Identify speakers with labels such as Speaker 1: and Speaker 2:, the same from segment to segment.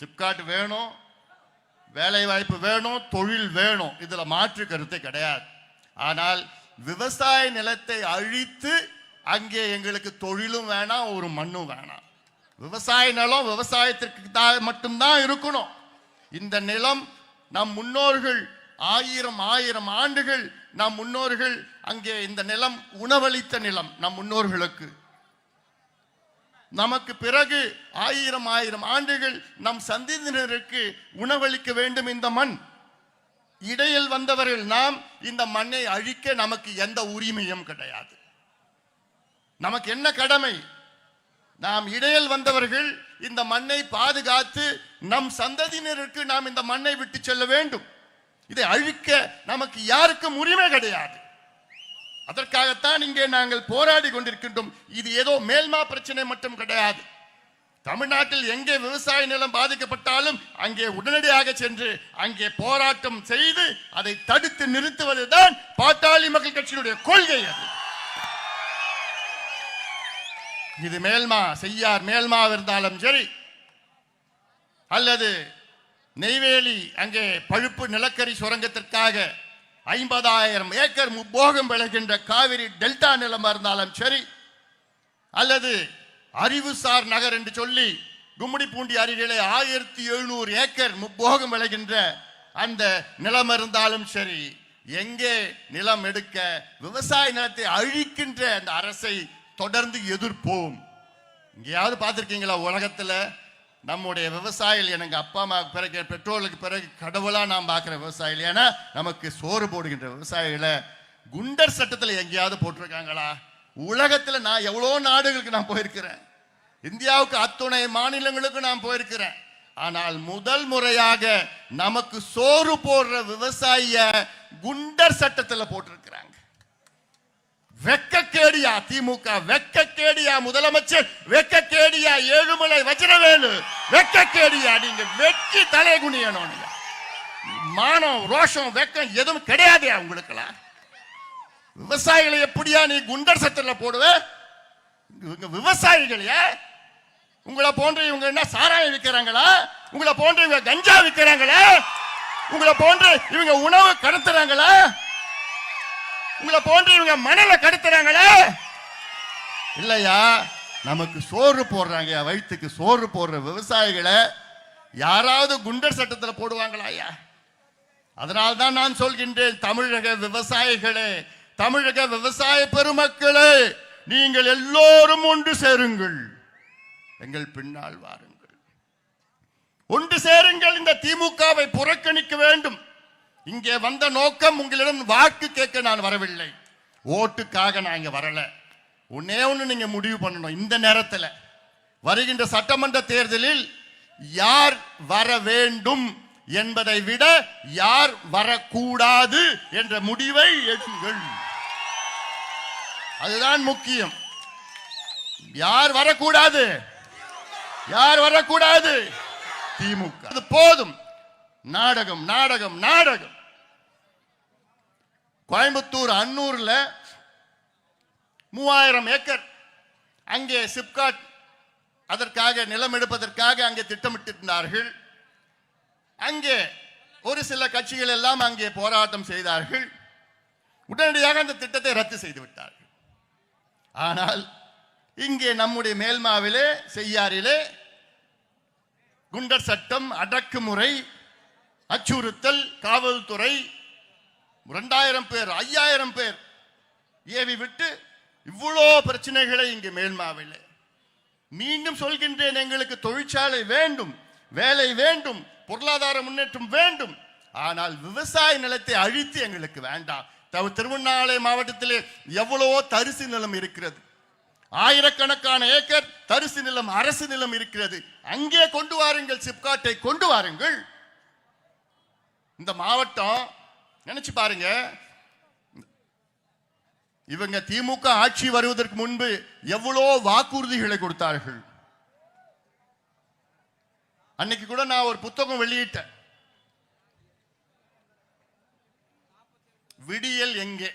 Speaker 1: சிப்காட் வேணும் வேலை வாய்ப்பு வேணும் தொழில் வேணும். இதுல மாற்று கருத்தை கிடையாது. ஆனால் விவசாய நிலத்தை அழித்து அங்கே எங்களுக்கு தொழிலும் வேணாம் ஒரு மண்ணும் வேணாம். விவசாய நிலம் விவசாயத்திற்கு தான் மட்டும்தான் இருக்கணும். இந்த நிலம் நம் முன்னோர்கள் ஆயிரம் ஆயிரம் ஆண்டுகள் நம் முன்னோர்கள் அங்கே இந்த நிலம் உணவளித்த நிலம் நம் முன்னோர்களுக்கு. நமக்கு பிறகு ஆயிரம் ஆயிரம் ஆண்டுகள் நம் சந்ததியினருக்கு உணவளிக்க வேண்டும் இந்த மண். இடையில் வந்தவர்கள் நாம் இந்த மண்ணை அழிக்க நமக்கு எந்த உரிமையும் கிடையாது. நமக்கு என்ன கடமை? நாம் இடையில் வந்தவர்கள் இந்த மண்ணை பாதுகாத்து நம் சந்ததியினருக்கு நாம் இந்த மண்ணை விட்டு செல்ல வேண்டும். இதை அழிக்க நமக்கு யாருக்கும் உரிமை கிடையாது. அதற்காகத்தான் இங்கே நாங்கள் போராடி கொண்டிருக்கின்றோம். இது ஏதோ மேல்மா பிரச்சனை மட்டும் கிடையாது. தமிழ்நாட்டில் எங்கே விவசாய நிலம் பாதிக்கப்பட்டாலும் அங்கே உடனடியாக சென்று அங்கே போராட்டம் செய்து அதை தடுத்து நிறுத்துவதுதான் பாட்டாளி மக்கள் கட்சியினுடைய கொள்கை அது. இது மேல்மா செய்யார் மேல்மா இருந்தாலும் சரி அல்லது நெய்வேலி அங்கே பழுப்பு நிலக்கரி சுரங்கத்திற்காக ஐம்பதாயிரம் ஏக்கர் முப்போகம் விளைகின்ற காவிரி டெல்டா நிலமா இருந்தாலும் சரி அல்லது அறிவுசார் நகர் என்று சொல்லி கும்மிடிப்பூண்டி அருகிலே ஆயிரத்தி எழுநூறு ஏக்கர் முப்போகம் விளைகின்ற அந்த நிலம் இருந்தாலும் சரி எங்கே நிலம் எடுக்க விவசாய நிலத்தை அழிக்கின்ற அந்த அரசை தொடர்ந்து எதிர்ப்போம். எங்கேயாவது பார்த்துருக்கீங்களா உலகத்தில்? நம்முடைய விவசாயிகள் எனக்கு அப்பா அம்மா பிறகு பெற்றோர்களுக்கு பிறகு கடவுளாக நாம் பார்க்குற விவசாயிகள். ஏன்னா நமக்கு சோறு போடுகின்ற விவசாயிகளை குண்டர் சட்டத்தில் எங்கேயாவது போட்டிருக்காங்களா? உலகத்தில் நான் எவ்வளோ நாடுகளுக்கு நான் போயிருக்கிறேன். இந்தியாவுக்கு அத்துணை மாநிலங்களுக்கு நான் போயிருக்கிறேன். ஆனால் முதல் முறையாக நமக்கு சோறு போடுற விவசாயிய குண்டர் சட்டத்தில் போட்டிருக்கிறாங்க. வெக்கக்கேடியா திமுக வெக்கக்கேடியா முதலமைச்சர் வெக்கக்கேடியா ஏழுமலை வஜ்ரவேலு வெக்கக்கேடியா நீங்க வெட்டி தலை குனியணும் மானம் ரோஷம் வெக்கம் எதுவும் கிடையாது உங்களுக்கெல்லாம். விவசாயிகளை எப்படியா நீ குண்டர் சட்டத்தில் போடுவ? விவசாயிகளையா? உங்களை போன்ற இவங்க என்ன சாராயம் விற்கிறாங்களா? உங்களை போன்ற இவங்க கஞ்சா விற்கிறாங்களா? உங்களை போன்ற இவங்க உணவு கடத்துறாங்களா? உங்களை போன்றவங்க மணலை கடத்துறாங்களே? இல்லையா? நமக்கு சோறு போடுறாங்க வயிற்றுக்கு சோறு போடுற விவசாயிகளை யாராவது குண்டர் சட்டத்தில் போடுவாங்களா ஐயா? அதனால்தான் நான் சொல்கின்றேன் தமிழக விவசாயிகளே தமிழக விவசாய பெருமக்களே நீங்கள் எல்லோரும் ஒன்று சேருங்கள். எங்கள் பின்னால் வாருங்கள். ஒன்று சேருங்கள் இந்த திமுகவை புறக்கணிக்க வேண்டும். இங்கே வந்த நோக்கம் உங்களிடம் வாக்கு கேட்க நான் வரவில்லை. ஓட்டுக்காக நான் இங்கே வரல. ஒன்னே ஒன்று நீங்கள் முடிவு பண்ணணும். இந்த நேரத்தில் வருகின்ற சட்டமன்ற தேர்தலில் யார் வர வேண்டும் என்பதை விட யார் வரக்கூடாது என்ற முடிவை எடுங்கள். அதுதான் முக்கியம். யார் வரக்கூடாது? யார் வரக்கூடாது? திமுக. அது போதும். நாடகம் நாடகம் நாடகம். கோயம்புத்தூர் அன்னூர்ல மூவாயிரம் ஏக்கர். அங்கே சிப்காட் அதற்காக நிலம் எடுப்பதற்காக அங்கே திட்டமிட்டிருந்தார்கள். அங்கே ஒரு சில கட்சிகள் எல்லாம் அங்கே போராட்டம் செய்தார்கள். உடனடியாக அந்த திட்டத்தை ரத்து செய்து விட்டார்கள். ஆனால் இங்கே நம்முடைய மேல்மாவிலே செய்யாரிலே குண்டர் சட்டம் அடக்குமுறை அச்சுறுத்தல் காவல்துறை ரெண்டாயிரம் பேர் ஐயாயிரம் பேர் ஏவி விட்டு இவ்வளோ பிரச்சனைகளை இங்கே மேல்மாவிலே. மீண்டும் சொல்கின்றேன் எங்களுக்கு தொழிற்சாலை வேண்டும் வேலை வேண்டும் பொருளாதார முன்னேற்றம் வேண்டும். ஆனால் விவசாய நிலத்தை அழித்து எங்களுக்கு வேண்டாம். தவ திருவண்ணாமலை மாவட்டத்திலே எவ்வளவோ தரிசு நிலம் இருக்கிறது. ஆயிரக்கணக்கான ஏக்கர் தரிசு நிலம் அரசு நிலம் இருக்கிறது. அங்கே கொண்டு வாருங்கள் சிப்காட்டை கொண்டு வாருங்கள். இந்த மாவட்டம் நினைச்சு பாருங்க. இவங்க திமுக ஆட்சி வருவதற்கு முன்பு எவ்வளோ வாக்குறுதிகளை கொடுத்தார்கள். அன்னைக்கு கூட நான் ஒரு புத்தகம் வெளியிட்டேன். விடியல் எங்கே?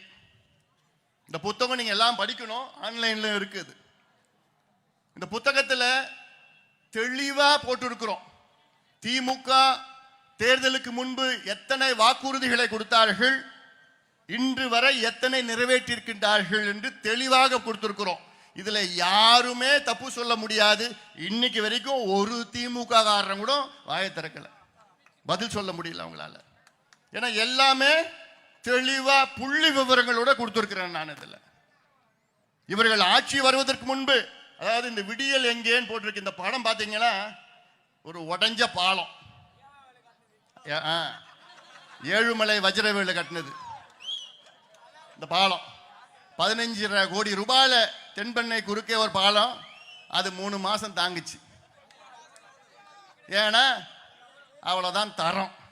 Speaker 1: இந்த புத்தகம் நீங்க எல்லாம் படிக்கணும் ஆன்லைன்ல இருக்குது. இந்த புத்தகத்தில் தெளிவா போட்டிருக்கிறோம். திமுக தேர்தலுக்கு முன்பு எத்தனை வாக்குறுதிகளை கொடுத்தார்கள்? இன்று வரை எத்தனை நிறைவேற்றியிருக்கின்றார்கள் என்று தெளிவாக கொடுத்திருக்கிறோம். இதுல யாருமே தப்பு சொல்ல முடியாது. இன்னைக்கு வரைக்கும் ஒரு திமுக காரன் கூட வாயை திறக்கல. பதில் சொல்ல முடியல அவங்களால. ஏன்னா எல்லாமே தெளிவா புள்ளி விவரங்களோட கொடுத்திருக்கிறேன் நான் இதுல. இவர்கள் ஆட்சி வருவதற்கு முன்பு அதாவது இந்த விடியல் எங்கேன்னு போட்டிருக்கு இந்த படம் பார்த்தீங்கன்னா ஒரு உடஞ்ச பாலம். ஏழுமலை வஜ்ரவேலு கட்டினது. இந்த பாலம். பதினஞ்சரை கோடி ரூபாயில தென்பெண்ணை குறுக்கே ஒரு பாலம். அது மூணு மாதம் தாங்குச்சு. ஏன்னா அவ்வளோதான் தரம்.